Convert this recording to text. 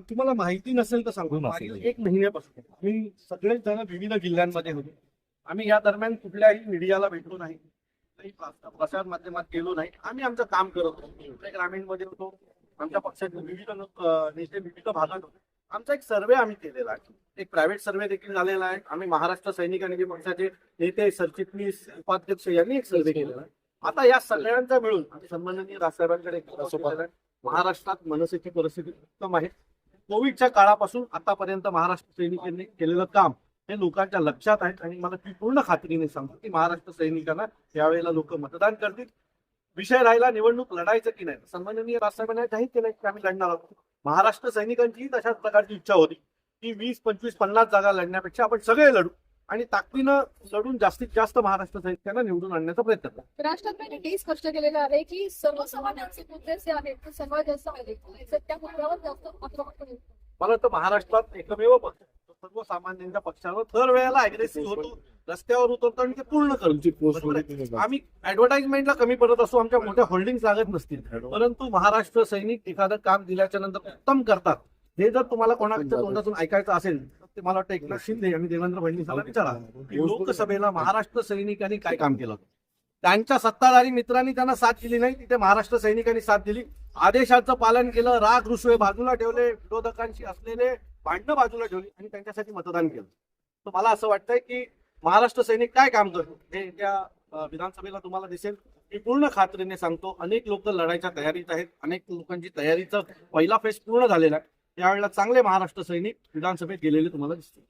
तुम्हाला माहिती नसेल तर सांगू एक महिन्यापासून. आम्ही सगळेच जण विविध जिल्ह्यांमध्ये होतो. आम्ही या दरम्यान कुठल्याही मीडियाला भेटलो नाही. प्रसार माध्यमात गेलो नाही. आम्ही आमचं काम करत होतो. ग्रामीणमध्ये होतो. आमच्या पक्षाचे विविध नेते विविध भागात होते. आमचा एक सर्वे आम्ही केलेला आहे. एक प्रायव्हेट सर्वे देखील झालेला आहे. आम्ही महाराष्ट्र सैनिक आणि पक्षाचे नेते सरचिटणीस उपाध्यक्ष यांनी एक सर्वे केलेला आहे. आता या सगळ्यांचा मिळून सन्माननीय राजसाहेबांकडे महाराष्ट्रात मनसेची परिस्थिती उत्तम आहे. कोविडच्या काळापासून आतापर्यंत महाराष्ट्र सैनिकांनी केलेलं काम हे लोकांच्या लक्षात आहे. आणि मला ती पूर्ण खात्रीने सांगतो की महाराष्ट्र सैनिकांना यावेळेला लोक मतदान करतील. विषय राहिला निवडणूक लढायचं की नाही? सन्माननीय राजसाहेबांनी जाहीर केलं की आम्ही लढणार आहोत. महाराष्ट्र सैनिकांचीही तशाच प्रकारची इच्छा होती की वीस पंचवीस पन्नास जागा लढण्यापेक्षा आपण सगळे लढू आणि ताकदीनं लढून जास्तीत जास्त महाराष्ट्र सैनिकांना निवडून आणण्याचा प्रयत्न ठाकरेंनी हेही स्पष्ट केलेलं आहे की सर्वसामान्यांचे मुद्दे जे आहेत ते सर्वात जास्त आहेत. त्या मुद्द्यावर जास्त आक्रमण करू मला वाटतं महाराष्ट्रात एकमेव पक्ष सर्वसामान्यांच्या पक्षावर दर वेळेला अग्रेसिव्ह होतो. रस्त्यावर उतरतो आणि ते पूर्ण करतो आम्ही ऍडव्हर्टाइजमेंटला कमी पडत असतो आमच्या मोठ्या होल्डिंग लागत नसतील. परंतु महाराष्ट्र सैनिक एखादं काम दिल्याच्या नंतर उत्तम करतात. हे जर तुम्हाला कोणाच्या तोंडातून ऐकायचं असेल तर ते मला वाटतं एकनाथ शिंदे आणि देवेंद्र फडणवीसांना विचारा. लोकसभेला महाराष्ट्र सैनिकांनी काय काम केलं? त्यांच्या सत्ताधारी मित्रांनी त्यांना साथ दिली नाही तिथे महाराष्ट्र सैनिकांनी साथ दिली. आदेशाचं पालन केलं राग रुसवे बाजूला ठेवले विरोधकांशी असलेले भांडणं बाजूला ठेवली आणि त्यांच्यासाठी मतदान केलं. तर मला असं वाटतंय की महाराष्ट्र सैनिक काय काम करतो? हे त्या विधानसभेला तुम्हाला दिसेल. मी पूर्ण खात्रीने सांगतो अनेक लोक लढायच्या तयारीत आहेत. अनेक लोकांची तयारीचा पहिला फेज पूर्ण झालेला आहे. यावेळेला चांगले महाराष्ट्र सैनिक विधानसभेत गेलेले तुम्हाला दिसतील.